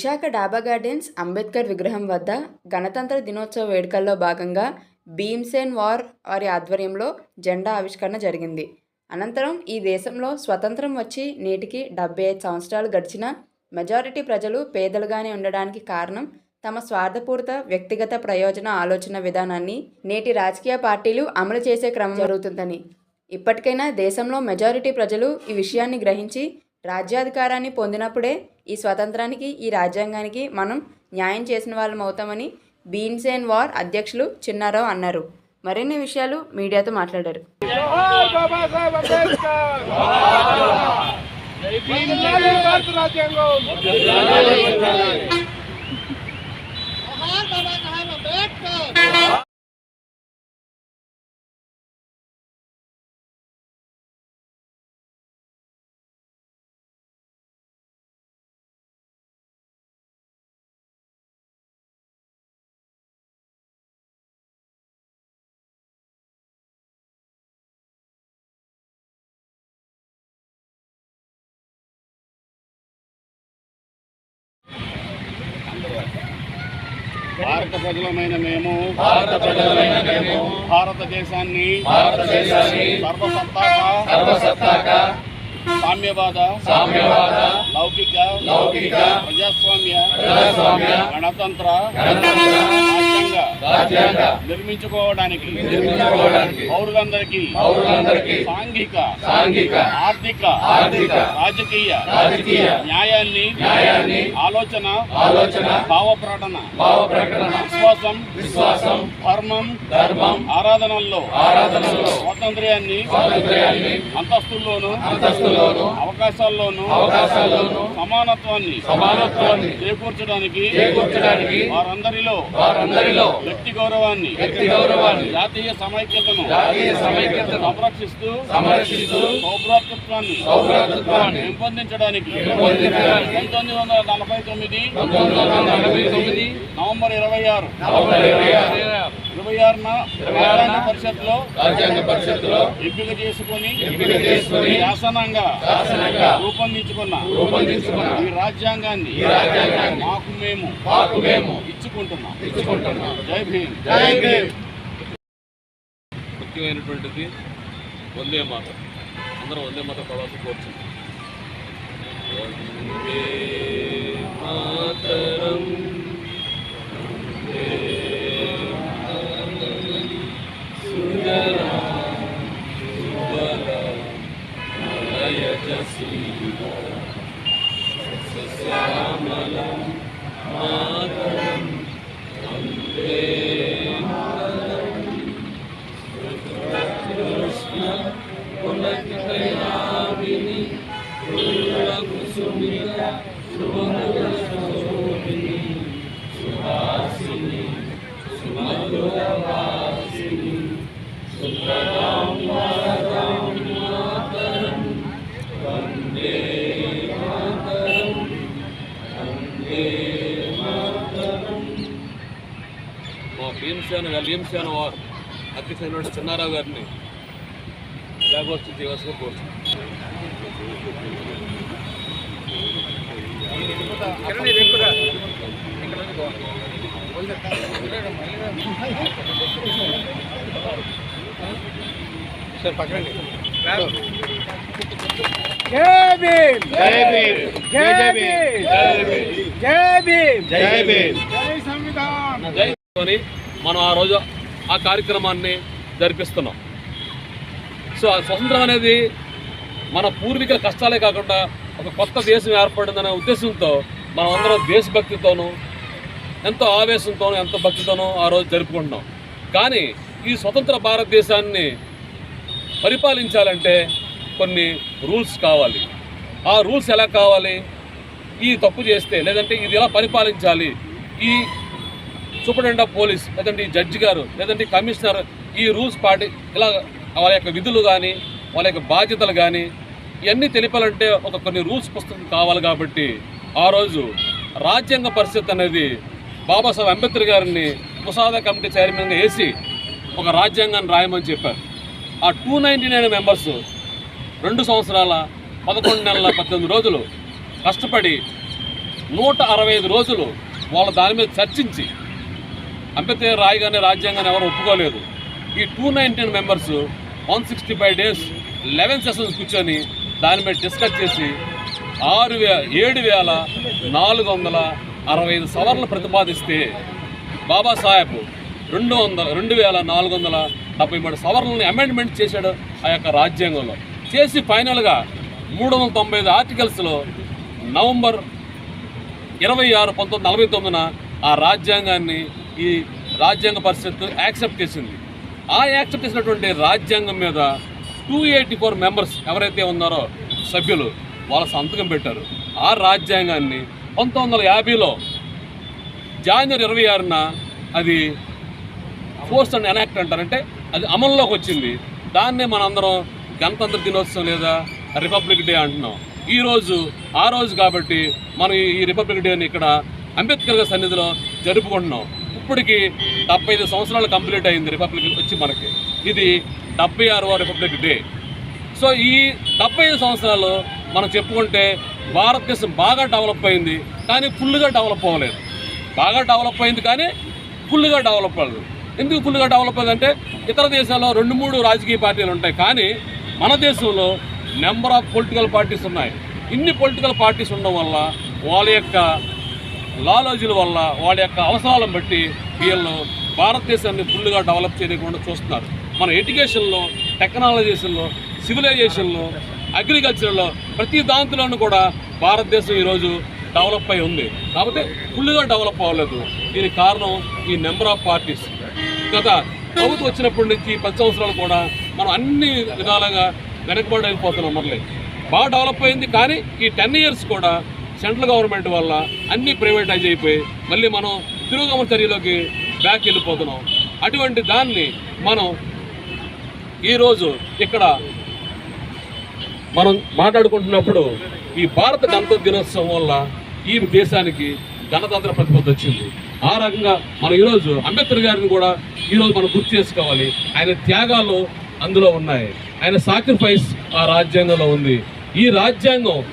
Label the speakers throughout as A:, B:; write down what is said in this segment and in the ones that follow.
A: విశాఖ డాబా గార్డెన్స్ అంబేద్కర్ విగ్రహం వద్ద గణతంత్ర దినోత్సవ వేడుకల్లో భాగంగా భీమ్సేన్ వార్ వారి ఆధ్వర్యంలో జెండా ఆవిష్కరణ జరిగింది. అనంతరం ఈ దేశంలో స్వతంత్రం వచ్చి నేటికి డెబ్బై ఐదు సంవత్సరాలు గడిచిన మెజారిటీ ప్రజలు పేదలుగానే ఉండడానికి కారణం తమ స్వార్థపూరిత వ్యక్తిగత ప్రయోజన ఆలోచన విధానాన్ని నేటి రాజకీయ పార్టీలు అమలు చేసే క్రమం జరుగుతుందని. ఇప్పటికైనా దేశంలో మెజారిటీ ప్రజలు ఈ విషయాన్ని గ్రహించి రాజ్యాధికారాన్ని పొందినప్పుడే ఈ స్వతంత్రానికి ఈ రాజ్యాంగానికి మనం న్యాయం చేసిన వాళ్ళం అవుతామని బీన్సేన్ వార్ అధ్యక్షులు చిన్నారావు అన్నారు. మరిన్ని విషయాలు మీడియాతో మాట్లాడారు.
B: రాజ్యాంగం.
C: భారత ప్రజలమైన మేము
D: భారత ప్రజలమైన మేము
C: భారతదేశాన్ని
D: భారతదేశాన్ని
C: సర్వసత్తాక
D: సర్వసత్తాక
C: సామ్యవాద
D: సామ్యవాద
C: లౌకిక
D: లౌకిక
C: ప్రజాస్వామ్య
D: ప్రజాస్వామ్య
C: గణతంత్ర
D: గణతంత్ర
C: రాజ్యాంగ నిర్మించుకోవడానికి పౌరులందరికీ సాంఘిక
D: సాంఘిక
C: ఆర్థిక
D: ఆర్థిక
C: రాజకీయ
D: రాజకీయ
C: న్యాయాన్ని
D: న్యాయాన్ని
C: ఆలోచన
D: ఆలోచన
C: భావ ప్రకటన
D: భావ ప్రకటన
C: విశ్వాసం
D: విశ్వాసం
C: ధర్మం
D: ధర్మం
C: ఆరాధనల్లో
D: ఆరాధనలో
C: స్వాతంత్ర్యాన్ని
D: స్వాతంత్ర్యాన్ని
C: అంతస్తుల్లోను
D: అంతస్తులోను
C: అవకాశాల్లోను
D: అవకాశాల్లోను
C: సమానత్వాన్ని
D: సమానత్వాన్ని
C: చేకూర్చడానికి
D: చేకూర్చడానికి
C: వారందరిలో
D: వారందరిలో
C: వ్యక్తి గౌరవాన్ని
D: వ్యక్తి గౌరవాన్ని
C: జాతీయ సమైక్యతను
D: జాతీయ సమైక్యతను
C: సంరక్షిస్తూ
D: సంరక్షిస్తూ
C: సౌభ్రాతృత్వాన్ని
D: సౌభ్రాతృత్వాన్ని
C: పెంపొందించడానికి
D: పెంపొందించడానికి
C: పంతొమ్మిది వందల నలభై తొమ్మిది
D: పంతొమ్మిది వందల నలభై తొమ్మిది
C: నవంబర్ ఇరవై ఆరు
D: నవంబర్ ఇరవై ఆరు
C: ఇరవై ఆరున రాజ్యాంగ పరిషత్లో
D: రాజ్యాంగ పరిషత్తులో
C: ఎంపిక చేసుకుని
D: ఎంపిక చేసుకుని
C: శాసనంగా
D: శాసనంగా
C: రూపొందించుకున్న
D: రూపొందించుకున్న
C: ఈ రాజ్యాంగాన్ని
D: ఈ రాజ్యాంగాన్ని
C: మాకు మేము
D: మాకు మేము
C: ఇచ్చుకుంటున్నాం.
D: ఇచ్చుకుంటున్నాం.
C: జై భీమ్.
D: జై భీమ్.
E: ముఖ్యమైనటువంటిది వందే మాత. అందరం వందే మాత పదాలు కోరుచున్నాం వందే మాతరం. వందే Salamala మా భీమసేన భీమసేన వారు అధ్యక్షుడైన చిన్నారావు గారిని లేకపోతే దివసంగా కోరుతున్నాను
B: జై భీమ్
C: జై భీమ్
B: జై భీమ్ జై భీమ్
C: జై భీమ్
B: జై సంవిధాన్
E: జై మనం ఆ రోజు ఆ కార్యక్రమాన్ని జరిపిస్తున్నాం. సో ఆ స్వతంత్రం అనేది మన పూర్వీకుల కష్టాలే కాకుండా ఒక కొత్త దేశం ఏర్పడిందనే ఉద్దేశంతో మనం అందరం దేశభక్తితోనూ ఎంతో ఆవేశంతోనూ ఎంతో భక్తితోనూ ఆ రోజు జరుపుకుంటున్నాం. కానీ ఈ స్వతంత్ర భారతదేశాన్ని పరిపాలించాలంటే కొన్ని రూల్స్ కావాలి. ఆ రూల్స్ ఎలా కావాలి? ఈ తప్పు చేస్తే లేదంటే ఇది ఎలా పరిపాలించాలి? ఈ సూపరింటెండెంట్ ఆఫ్ పోలీస్ లేదంటే ఈ జడ్జి గారు లేదంటే కమిషనర్ ఈ రూల్స్ పాటి ఇలా వాళ్ళ యొక్క విధులు కానీ వాళ్ళ యొక్క బాధ్యతలు కానీ ఇవన్నీ తెలిపాలంటే ఒక కొన్ని రూల్స్ పుస్తకం కావాలి కాబట్టి ఆ రోజు రాజ్యాంగ పరిషత్ అనేది బాబాసాహెబ్ అంబేద్కర్ గారిని ముసాదా కమిటీ చైర్మన్గా వేసి ఒక రాజ్యాంగాన్ని రాయమని చెప్పారు. ఆ టూ నైంటీ నైన్ మెంబర్స్ రెండు సంవత్సరాల పదకొండు నెలల పద్దెనిమిది రోజులు కష్టపడి నూట అరవై ఐదు రోజులు వాళ్ళ దాని మీద చర్చించి అంబేద్కర్ రాయగానే రాజ్యాంగాన్ని ఎవరు ఒప్పుకోలేదు. ఈ two nineteen members one sixty five days eleven sessions కూర్చొని దాని మీద డిస్కస్ చేసి ఆరు వే ఏడు వేల నాలుగు వందల అరవై ఐదు సవర్లు ప్రతిపాదిస్తే బాబాసాహెబ్ రెండు వందల రెండు వేల నాలుగు వందల డెబ్బై మూడు సవరణలను అమెండ్మెంట్ చేశాడు ఆ యొక్క రాజ్యాంగంలో. చేసి ఫైనల్గా మూడు వందల తొంభై ఐదు ఆర్టికల్స్లో నవంబర్ ఇరవై ఆరు పంతొమ్మిది నలభై తొమ్మిదిన ఆ రాజ్యాంగాన్ని ఈ రాజ్యాంగ పరిషత్ యాక్సెప్ట్ చేసింది. ఆ యాక్సెప్ట్ చేసినటువంటి రాజ్యాంగం మీద టూ ఎయిటీ ఫోర్ మెంబర్స్ ఎవరైతే ఉన్నారో సభ్యులు వాళ్ళ సంతకం పెట్టారు. ఆ రాజ్యాంగాన్ని పంతొమ్మిది వందల యాభైలో జనవరి ఇరవై ఆరున అది పోస్ట్ అండ్ ఎనాక్ట్ అంటారంటే అది అమల్లోకి వచ్చింది. దాన్నే మనందరం గణతంత్ర దినోత్సవం లేదా రిపబ్లిక్ డే అంటున్నాం. ఈరోజు ఆ రోజు కాబట్టి మనం ఈ- ఈ రిపబ్లిక్ డేని ఇక్కడ అంబేద్కర్ గారి సన్నిధిలో జరుపుకుంటున్నాం. ఇప్పటికి డెబ్బై ఐదు సంవత్సరాలు కంప్లీట్ అయింది రిపబ్లిక్ వచ్చి మనకి. ఇది డెబ్బై ఆరవ రిపబ్లిక్ డే. సో ఈ డెబ్బై ఐదు సంవత్సరాలు మనం చెప్పుకుంటే భారతదేశం బాగా డెవలప్ అయింది కానీ ఫుల్గా డెవలప్ అవ్వలేదు. బాగా డెవలప్ అయింది కానీ ఫుల్గా డెవలప్ అవ్వలేదు. ఎందుకు ఫుల్గా డెవలప్ అయిందంటే ఇతర దేశాల్లో రెండు మూడు రాజకీయ పార్టీలు ఉంటాయి. కానీ మన దేశంలో నెంబర్ ఆఫ్ పొలిటికల్ పార్టీస్ ఉన్నాయి. ఇన్ని పొలిటికల్ పార్టీస్ ఉండడం వల్ల వాళ్ళ యొక్క లాలాజీల వల్ల వాళ్ళ యొక్క అవసరాలను బట్టి వీళ్ళు భారతదేశాన్ని ఫుల్గా డెవలప్ చేయకుండా చూస్తున్నారు. మన ఎడ్యుకేషన్లో టెక్నాలజీస్లో సివిలైజేషన్లో అగ్రికల్చర్లో ప్రతి దాంట్లోనూ కూడా భారతదేశం ఈరోజు డెవలప్ అయి ఉంది. కాకపోతే ఫుల్గా డెవలప్ అవ్వలేదు. దీనికి కారణం ఈ నెంబర్ ఆఫ్ పార్టీస్. గత ప్రభుత్వం వచ్చినప్పటి నుంచి పది సంవత్సరాలు కూడా మనం అన్ని విధాలుగా వెనకబడి అయిపోతున్నాం మళ్ళీ బాగా డెవలప్ అయింది కానీ ఈ టెన్ ఇయర్స్ కూడా సెంట్రల్ గవర్నమెంట్ వల్ల అన్నీ ప్రైవేటైజ్ అయిపోయి మళ్ళీ మనం తిరుగుగమన చర్యలోకి బ్యాక్ వెళ్ళిపోతున్నాం. అటువంటి దాన్ని మనం ఈరోజు ఇక్కడ మనం మాట్లాడుకుంటున్నప్పుడు ఈ భారత గణతంత్ర దినోత్సవం వల్ల ఈ దేశానికి గణతంత్ర ప్రతిపత్తి వచ్చింది. ఆ రకంగా మనం ఈరోజు అంబేద్కర్ గారిని కూడా ఈరోజు మనం గుర్తు చేసుకోవాలి. ఆయన త్యాగాలు అందులో ఉన్నాయి. ఆయన సాక్రిఫైస్ ఆ రాజ్యాంగంలో ఉంది. ఈ రాజ్యాంగం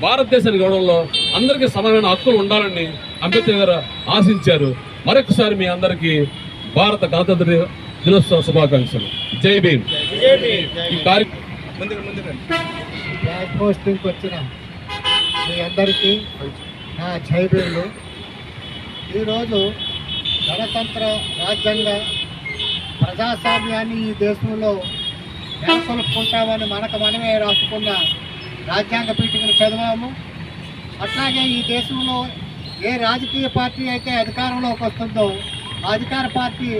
E: భారతదేశానికి ఇవ్వడంలో అందరికీ సమానమైన హక్కులు ఉండాలని అంబేద్కర్ గారు ఆశించారు. మరొకసారి మీ అందరికీ భారత గణతంత్ర దినోత్సవ శుభాకాంక్షలు. జై భీమ్. ఈ
F: వచ్చిన మీ అందరికీ నా జైబీలు ఈరోజు గణతంత్ర రాజ్యాంగ ప్రజాస్వామ్యాన్ని ఈ దేశంలో నెలకొల్పుకుంటామని మనకు మనమే రాసుకున్న రాజ్యాంగ పీఠికను చదివాము. అట్లాగే ఈ దేశంలో ఏ రాజకీయ పార్టీ అయితే అధికారంలోకి వస్తుందో ఆ అధికార పార్టీ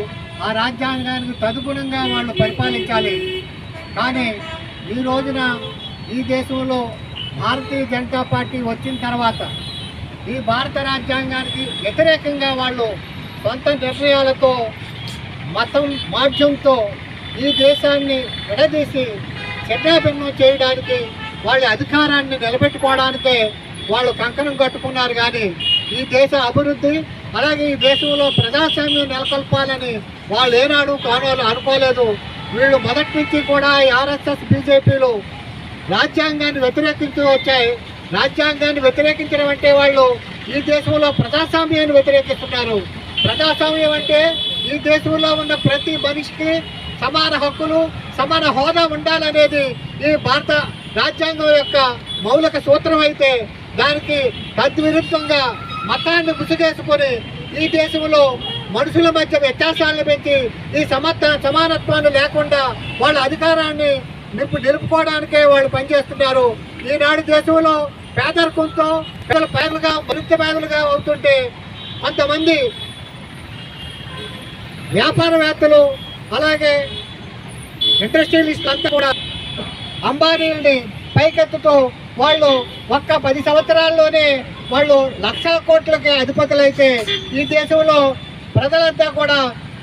F: ఆ రాజ్యాంగానికి తదుగుణంగా వాళ్ళు పరిపాలించాలి. కానీ ఈ రోజున ఈ దేశంలో భారతీయ జనతా పార్టీ వచ్చిన తర్వాత ఈ భారత రాజ్యాంగానికి వ్యతిరేకంగా వాళ్ళు సొంత నిర్ణయాలతో మతం మాధ్యంతో ఈ దేశాన్ని విడదీసి చిన్నాభిన్నం చేయడానికి వాళ్ళ అధికారాన్ని నిలబెట్టుకోవడానికే వాళ్ళు కంకణం కట్టుకున్నారు. కానీ ఈ దేశ అభివృద్ధి అలాగే ఈ దేశంలో ప్రజాస్వామ్యం నెలకొల్పాలని వాళ్ళు ఏనాడు కానోలు అనుకోలేదు. వీళ్ళు మొదటి నుంచి కూడా ఆర్ఎస్ఎస్ బీజేపీలు రాజ్యాంగాన్ని వ్యతిరేకించి వచ్చాయి. రాజ్యాంగాన్ని వ్యతిరేకించడం అంటే వాళ్ళు ఈ దేశంలో ప్రజాస్వామ్యాన్ని వ్యతిరేకిస్తున్నారు. ప్రజాస్వామ్యం అంటే ఈ దేశంలో ఉన్న ప్రతి మనిషికి సమాన హక్కులు సమాన హోదా ఉండాలనేది ఈ భారత రాజ్యాంగం యొక్క మౌలిక సూత్రం అయితే. దానికి తద్విరుద్ధంగా మతాన్ని ముసుగేసుకొని ఈ దేశంలో మనుషుల మధ్య వ్యత్యాసాలను పెంచి ఈ సమర్థ సమానత్వాన్ని లేకుండా వాళ్ళ అధికారాన్ని నింపు నిలుపుకోవడానికే వాళ్ళు పనిచేస్తున్నారు. ఈనాడు దేశంలో పేదరికంతో పేదల పేదలుగా మరింత పేదలుగా అవుతుంటే కొంతమంది వ్యాపారవేత్తలు అలాగే ఇండస్ట్రియలిస్ట్ అంతా కూడా అంబానీలని పైకెత్తుతూ వాళ్ళు ఒక్క పది సంవత్సరాల్లోనే వాళ్ళు లక్షల కోట్లకి అధిపతులైతే ఈ దేశంలో ప్రజలంతా కూడా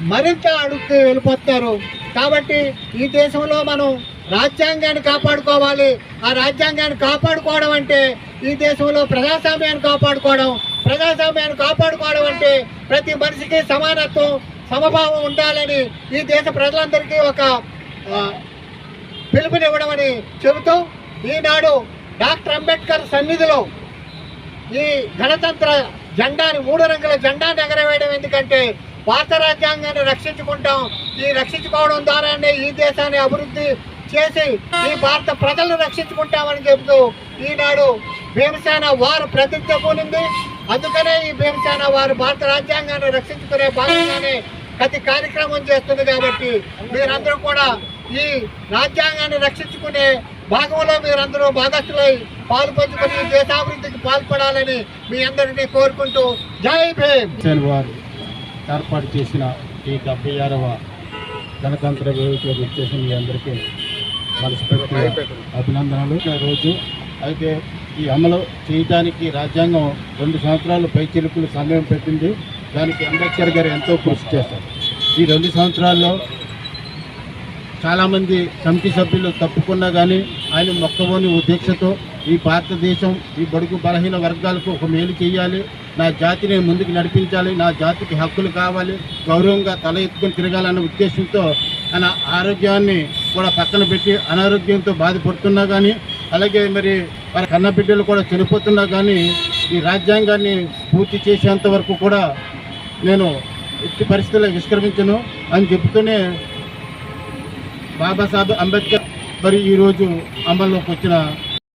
F: మరింత అడుగుతూ వెళ్ళిపోతున్నారు కాబట్టి ఈ దేశంలో మనం రాజ్యాంగాన్ని కాపాడుకోవాలి. ఆ రాజ్యాంగాన్ని కాపాడుకోవడం అంటే ఈ దేశంలో ప్రజాస్వామ్యాన్ని కాపాడుకోవడం. ప్రజాస్వామ్యాన్ని కాపాడుకోవడం అంటే ప్రతి మనిషికి సమానత్వం సమభావం ఉండాలని ఈ దేశ ప్రజలందరికీ ఒక ఆ, పిలుపునివ్వడం అని చెబుతూ ఈనాడు డాక్టర్ అంబేద్కర్ సన్నిధిలో ఈ గణతంత్ర జెండాని మూడు రంగుల జెండాని ఎగరవేయడం ఎందుకంటే భారత రాజ్యాంగాన్ని రక్షించుకుంటాం. ఈ రక్షించుకోవడం ద్వారానే ఈ దేశాన్ని అభివృద్ధి చేసి ఈ భారత ప్రజలను రక్షించుకుంటామని చెబుతూ ఈనాడు భీమసేన వారు ప్రతిజ్ఞ పూనింది. అందుకనే ఈ భీమసేన వారు భారత రాజ్యాంగాన్ని రక్షించుకునే భాగంగానే ప్రతి కార్యక్రమం చేస్తుంది కాబట్టి మీరందరూ కూడా ఈ రాజ్యాంగాన్ని రక్షించుకునే భాగంలో మీరందరూ భాగస్థులై పాలు దేశాభివృద్ధికి పాల్పడాలని మీ అందరినీ కోరుకుంటూ జై భీమ్.
G: వారు ఏర్పాటు చేసిన ఈ డెబ్బై ఆరవ గణతంత్ర వేడుకలకు వచ్చేసి మీ అందరికీ మనస్ఫూర్తిగా అభినందనలు. రోజు అయితే ఈ అమలు చేయడానికి రాజ్యాంగం రెండు సంవత్సరాలు పైచిలుకులు సమయం పెట్టింది. దానికి అంబేద్కర్ గారు ఎంతో కృషి చేశారు. ఈ రెండు సంవత్సరాల్లో చాలామంది కమిటీ సభ్యులు తప్పుకున్నా కానీ ఆయన మొక్కవోని ఉద్దేశతో ఈ భారతదేశం ఈ బడుగు బలహీన వర్గాలకు ఒక మేలు చేయాలి. నా జాతిని ముందుకు నడిపించాలి. నా జాతికి హక్కులు కావాలి. గౌరవంగా తల ఎత్తుకొని తిరగాలన్న ఉద్దేశంతో తన ఆరోగ్యాన్ని కూడా పక్కన పెట్టి అనారోగ్యంతో బాధపడుతున్నా కానీ అలాగే మరి వారి కన్నబిడ్డలు కూడా చనిపోతున్నా కానీ ఈ రాజ్యాంగాన్ని పూర్తి చేసేంత వరకు కూడా నేను ఎట్టి పరిస్థితుల్లో విష్కరించను అని చెబుతూనే బాబాసాహెబ్ అంబేద్కర్ మరి ఈరోజు అమల్లోకి వచ్చిన